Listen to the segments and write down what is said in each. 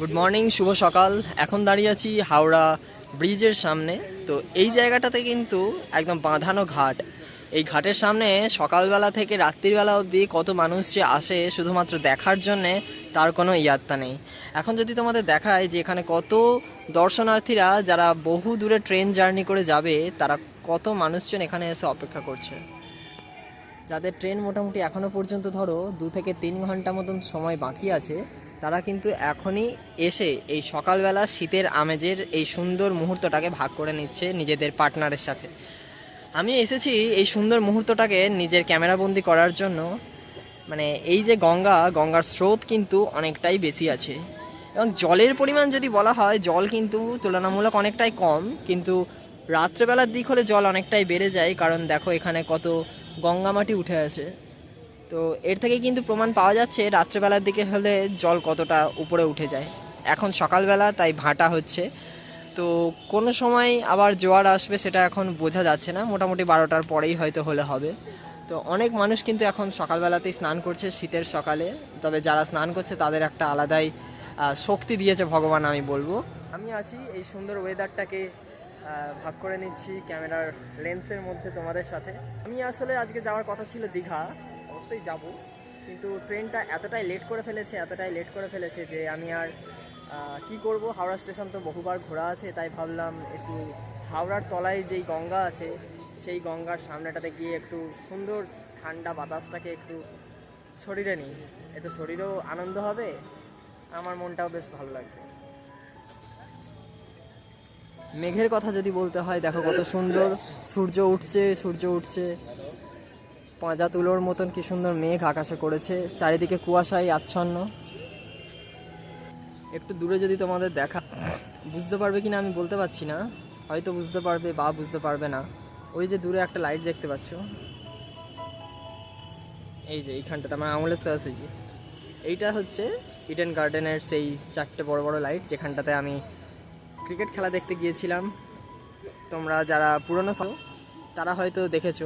Good morning শুভ সকাল। এখন দাঁড়িয়ে আছি হাওড়া ব্রিজের সামনে। তো এই জায়গাটাতে কিন্তু একদম বাঁধানো ঘাট। এই ঘাটের সামনে সকালবেলা থেকে রাত্রিবেলা অবধি কত মানুষ যে আসে শুধুমাত্র দেখার জন্যে তার কোনো ইয়াত্তা নেই। এখন যদি তোমাদের দেখায় যে এখানে কত দর্শনার্থীরা যারা বহু দূরে ট্রেন জার্নি করে যাবে, তারা কত মানুষজন এখানে এসে অপেক্ষা করছে? যাদের ট্রেন মোটামুটি এখনও পর্যন্ত ধরো দু থেকে তিন ঘণ্টা মতন সময় বাকি আছে তারা কিন্তু এখনই এসে এই সকালবেলা শীতের আমেজের এই সুন্দর মুহূর্তটাকে ভাগ করে নিচ্ছে নিজেদের পার্টনারের সাথে। আমি এসেছি এই সুন্দর মুহূর্তটাকে নিজের ক্যামেরাবন্দি করার জন্য। মানে এই যে গঙ্গা, গঙ্গার স্রোত কিন্তু অনেকটাই বেশি আছে। এবং জলের পরিমাণ যদি বলা হয়, জল কিন্তু তুলনামূলক অনেকটাই কম, কিন্তু রাত্রেবেলার দিক হলে জল অনেকটাই বেড়ে যায়, কারণ দেখো এখানে কত গঙ্গা মাটি উঠে আছে। তো এর থেকে কিন্তু প্রমাণ পাওয়া যাচ্ছে রাত্রেবেলার দিকে হলে জল কতটা উপরে উঠে যায়। এখন সকালবেলা তাই ভাটা হচ্ছে। তো কোনো সময় আবার জোয়ার আসবে সেটা এখন বোঝা যাচ্ছে না। মোটামুটি বারোটার পরেই হয়তো হলে হবে। তো অনেক মানুষ কিন্তু এখন সকালবেলাতেই স্নান করছে শীতের সকালে। তবে যারা স্নান করছে তাদের একটা আলাদাই শক্তি দিয়েছে ভগবান আমি বলব। আমি আছি এই সুন্দর ওয়েদারটাকে ভাগ করে নিচ্ছি ক্যামেরার লেন্সের মধ্যে তোমাদের সাথে। আমি আসলে আজকে যাওয়ার কথা ছিল দীঘা। অবশ্যই যাব। কিন্তু ট্রেনটা এতটাই লেট করে ফেলেছে, এতটাই লেট করে ফেলেছে যে আমি আর কি করব? হাওড়া স্টেশন তো বহুবার ঘোরা আছে, তাই ভাবলাম একটু হাওড়ার তলায় যেই গঙ্গা আছে, সেই গঙ্গার সামনেটাতে গিয়ে একটু সুন্দর ঠান্ডা বাতাসটাকে একটু শরীরে নিই। এতে শরীরেও আনন্দ হবে, আমার মনটাও বেশ ভালো লাগবে। মেঘের কথা যদি বলতে হয়, দেখো কত সুন্দর, সূর্য উঠছে সূর্য উঠছে। পাঁজা তুলোর মতন কি সুন্দর মেঘ আকাশে করেছে, চারিদিকে কুয়াশায় আচ্ছন্ন। একটু দূরে যদি তোমাদের দেখা, বুঝতে পারবে কিনা আমি বলতে পারছি না, হয়তো বুঝতে পারবে বা বুঝতে পারবে না। ওই যে দূরে একটা লাইট দেখতে পাচ্ছ। এই যে এইখানটাতে আমার আঙুলের সোজাসুজি এইটা হচ্ছে ইডেন গার্ডেনের সেই চারটে বড় বড় লাইট যেখানটাতে আমি ক্রিকেট খেলা দেখতে গিয়েছিলাম। তোমরা যারা পুরনো তারা হয়তো দেখেছ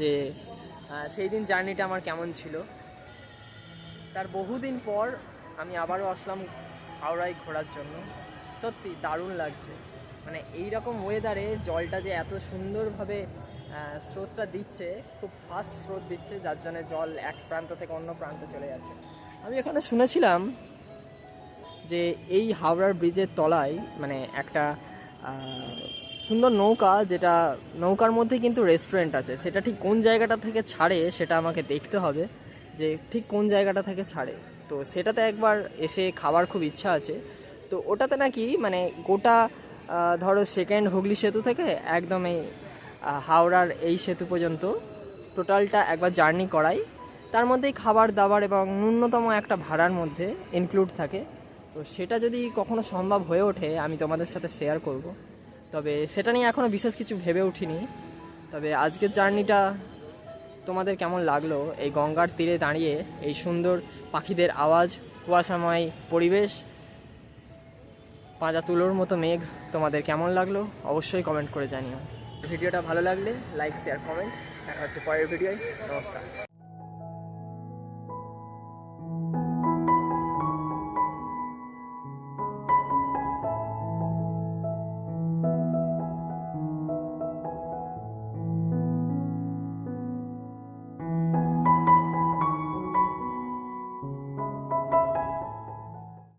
যে সেই দিন জার্নিটা আমার কেমন ছিল। তার বহুদিন পর আমি আবারও আসলাম হাওড়ায় ঘোরার জন্য। সত্যি দারুণ লাগছে। মানে এই রকম ওয়েদারে জলটা যে এত সুন্দরভাবে স্রোতটা দিচ্ছে, খুব ফাস্ট স্রোত দিচ্ছে, যার জন্য জল এক প্রান্ত থেকে অন্য প্রান্তে চলে যাচ্ছে। আমি এখানে শুনেছিলাম যে এই হাওড়ার ব্রিজের তলায় মানে একটা সুন্দর নৌকা, যেটা নৌকার মধ্যে কিন্তু রেস্টুরেন্ট আছে। সেটা ঠিক কোন জায়গাটা থেকে ছাড়ে সেটা আমাকে দেখতে হবে, যে ঠিক কোন জায়গাটা থেকে ছাড়ে। তো সেটাতে একবার এসে খাবার খুব ইচ্ছা আছে। তো ওটাতে নাকি মানে গোটা ধরো সেকেন্ড হুগলি সেতু থেকে একদম এই হাওড়ার এই সেতু পর্যন্ত টোটালটা একবার জার্নি করাই। তার মধ্যেই খাবার দাবার এবং ন্যূনতম একটা ভাড়ার মধ্যে ইনক্লুড থাকে। তো সেটা যদি কখনো সম্ভব হয়ে ওঠে, আমি তোমাদের সাথে শেয়ার করব। তবে সেটা নিয়ে এখনও বিশেষ কিছু ভেবে উঠিনি। তবে আজকের জার্নিটা তোমাদের কেমন লাগল? এই গঙ্গার তীরে দাঁড়িয়ে এই সুন্দর পাখিদের আওয়াজ, কুয়াশাময় পরিবেশ, পাঁজা তুলোর মতো মেঘ তোমাদের কেমন লাগল? অবশ্যই কমেন্ট করে জানিও। ভিডিওটা ভালো লাগলে লাইক শেয়ার কমেন্ট দেখা হচ্ছে পরের ভিডিওয়। নমস্কার।